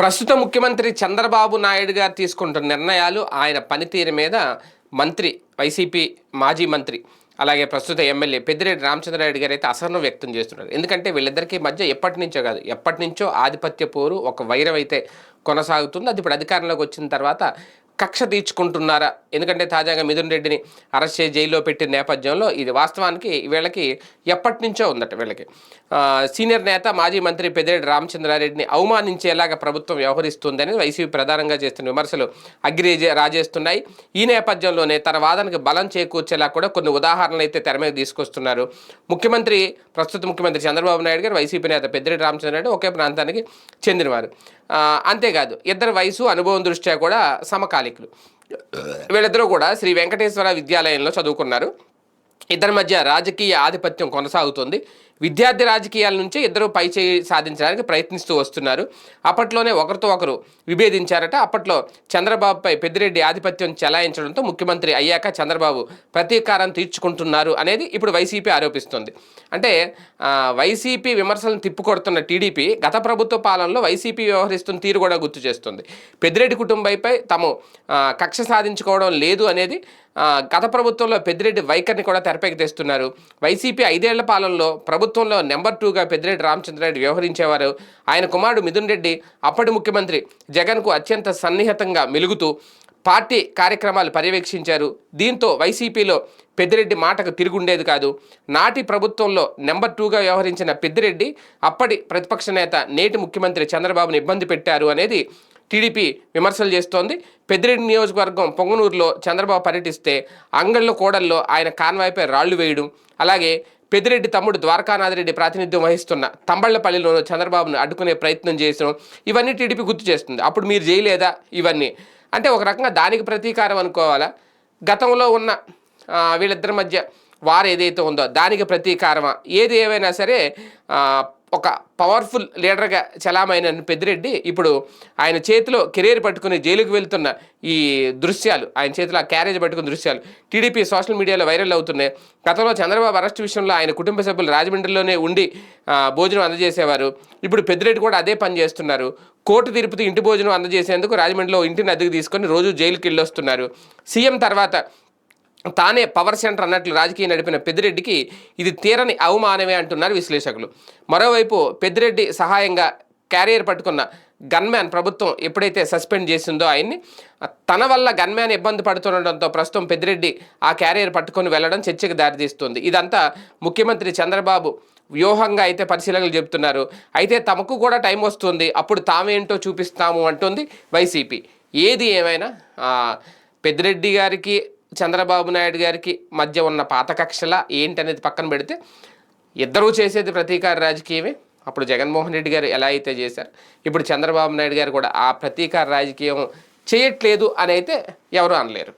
ప్రస్తుత ముఖ్యమంత్రి చంద్రబాబు నాయుడు గారు తీసుకుంటున్న నిర్ణయాలు ఆయన పనితీరు మీద మంత్రి వైసీపీ మాజీ మంత్రి అలాగే ప్రస్తుత ఎమ్మెల్యే పెద్దిరెడ్డి రామచంద్రారెడ్డి గారు అయితే అసహనం వ్యక్తం చేస్తున్నారు. ఎందుకంటే వీళ్ళిద్దరికీ మధ్య ఎప్పటి నుంచో కాదు ఎప్పటి నుంచో ఆధిపత్య పోరు ఒక వైరం అయితే కొనసాగుతుంది. అది ఇప్పుడు అధికారంలోకి వచ్చిన తర్వాత కక్ష తీర్చుకుంటున్నారా? ఎందుకంటే తాజాగా మిథున్ రెడ్డిని అరెస్ట్ చేసి జైల్లో పెట్టిన నేపథ్యంలో ఇది వాస్తవానికి వీళ్ళకి ఎప్పటి నుంచో ఉందట వీళ్ళకి. సీనియర్ నేత మాజీ మంత్రి పెద్దిరెడ్డి రామచంద్రారెడ్డిని అవమానించేలాగా ప్రభుత్వం వ్యవహరిస్తుందని వైసీపీ ప్రధానంగా చేస్తున్న విమర్శలు అగ్రి రాజేస్తున్నాయి. ఈ నేపథ్యంలోనే తన వాదనకు బలం చేకూర్చేలా కూడా కొన్ని ఉదాహరణలు అయితే తెర మీద తీసుకొస్తున్నారు. ముఖ్యమంత్రి ప్రస్తుత ముఖ్యమంత్రి చంద్రబాబు నాయుడు గారు వైసీపీ నేత పెద్దిరెడ్డి రామచంద్రారెడ్డి ఒకే ప్రాంతానికి చెందినవారు. అంతేకాదు ఇద్దరు వయసు అనుభవం దృష్ట్యా కూడా నాయకులు. వీళ్ళిద్దరూ కూడా శ్రీ వెంకటేశ్వర విద్యాలయంలో చదువుకున్నారు. ఇద్దరి మధ్య రాజకీయ ఆధిపత్యం కొనసాగుతుంది. విద్యార్థి రాజకీయాల నుంచే ఇద్దరు పై చేయి సాధించడానికి ప్రయత్నిస్తూ వస్తున్నారు. అప్పట్లోనే ఒకరితో ఒకరు విభేదించారట. అప్పట్లో చంద్రబాబుపై పెద్దిరెడ్డి ఆధిపత్యం చెలాయించడంతో ముఖ్యమంత్రి అయ్యాక చంద్రబాబు ప్రతీకారం తీర్చుకుంటున్నారు అనేది ఇప్పుడు వైసీపీ ఆరోపిస్తుంది. అంటే వైసీపీ విమర్శలను తిప్పుకొడుతున్న టీడీపీ గత ప్రభుత్వ పాలనలో వైసీపీ వ్యవహరిస్తున్న తీరు కూడా గుర్తు చేస్తుంది. పెద్దిరెడ్డి కుటుంబంపై తాము కక్ష సాధించుకోవడం లేదు అనేది గత ప్రభుత్వంలో పెద్దిరెడ్డి వైఖరిని కూడా తెరపైకి తెస్తున్నారు. వైసీపీ ఐదేళ్ళ పాలనలో ప్రభుత్వంలో నెంబర్ టూగా పెద్దిరెడ్డి రామచంద్రారెడ్డి వ్యవహరించేవారు. ఆయన కుమారుడు మిథున్ రెడ్డి అప్పటి ముఖ్యమంత్రి జగన్కు అత్యంత సన్నిహితంగా మెలుగుతూ పార్టీ కార్యక్రమాలు పర్యవేక్షించారు. దీంతో వైసీపీలో పెద్దిరెడ్డి మాటకు తిరుగుండేది కాదు. నాటి ప్రభుత్వంలో నెంబర్ టూగా వ్యవహరించిన పెద్దిరెడ్డి అప్పటి ప్రతిపక్ష నేత నేటి ముఖ్యమంత్రి చంద్రబాబును ఇబ్బంది పెట్టారు అనేది టీడీపీ విమర్శలు చేస్తోంది. పెద్దిరెడ్డి నియోజకవర్గం పొంగనూరులో చంద్రబాబు పర్యటిస్తే అంగళ్ళ కోడల్లో ఆయన కాన్వాయ్పై రాళ్ళు వేయడం. అలాగే పెద్దిరెడ్డి తమ్ముడు ద్వారకానాథరెడ్డి ప్రాతినిధ్యం వహిస్తున్న తంబళ్ళపల్లిలో చంద్రబాబును అడ్డుకునే ప్రయత్నం చేసిన ఇవన్నీ టీడీపీ గుర్తు చేస్తుంది. అప్పుడు మీరు చేయలేదా ఇవన్నీ? అంటే ఒక రకంగా దానికి ప్రతీకారం అనుకోవాలా? గతంలో ఉన్న వీళ్ళిద్దరి మధ్య వారు ఏదైతే ఉందో దానికి ప్రతీకారమా? ఏది ఏమైనా సరే ఒక పవర్ఫుల్ లీడర్గా చలామైన పెద్దిరెడ్డి ఇప్పుడు ఆయన చేతిలో కెరీర్ పట్టుకుని జైలుకు వెళ్తున్న ఈ దృశ్యాలు ఆయన చేతిలో ఆ క్యారేజ్ పట్టుకున్న దృశ్యాలు టీడీపీ సోషల్ మీడియాలో వైరల్ అవుతున్నాయి. గతంలో చంద్రబాబు అరెస్ట్ విషయంలో ఆయన కుటుంబ సభ్యులు రాజమండ్రిలోనే ఉండి భోజనం అందజేసేవారు. ఇప్పుడు పెద్దిరెడ్డి కూడా అదే పని చేస్తున్నారు. కోర్టు తీర్పుతో ఇంటి భోజనం అందజేసేందుకు రాజమండ్రిలో ఇంటిని అద్దెకు తీసుకొని రోజు జైలుకి వెళ్ళొస్తున్నారు సీఎం తర్వాత తానే పవర్ సెంటర్ అన్నట్లు రాజకీయం నడిపిన పెద్దిరెడ్డికి ఇది తీరని అవమానమే అంటున్నారు విశ్లేషకులు. మరోవైపు పెద్దిరెడ్డి సహాయంగా క్యారియర్ పట్టుకున్న గన్మ్యాన్ ప్రభుత్వం ఎప్పుడైతే సస్పెండ్ చేసిందో ఆయన్ని తన వల్ల గన్మ్యాన్ ఇబ్బంది పడుతుండడంతో ప్రస్తుతం పెద్దిరెడ్డి ఆ క్యారియర్ పట్టుకొని వెళ్ళడం చర్చకు దారితీస్తుంది. ఇదంతా ముఖ్యమంత్రి చంద్రబాబు వ్యూహంగా అయితే పరిశీలనలు చెబుతున్నారు. అయితే తమకు కూడా టైం వస్తుంది అప్పుడు తామేంటో చూపిస్తాము అంటుంది వైసీపీ. ఏది ఏమైనా పెద్దిరెడ్డి గారికి చంద్రబాబు నాయుడు గారికి మధ్య ఉన్న పాత కక్షల ఏంటనేది పక్కన పెడితే ఇద్దరూ చేసేది ప్రతీకార రాజకీయమే. అప్పుడు జగన్మోహన్ రెడ్డి గారు ఎలా అయితే చేశారు ఇప్పుడు చంద్రబాబు నాయుడు గారు కూడా ఆ ప్రతీకార రాజకీయం చేయట్లేదు అని అయితే ఎవరు అనలేరు.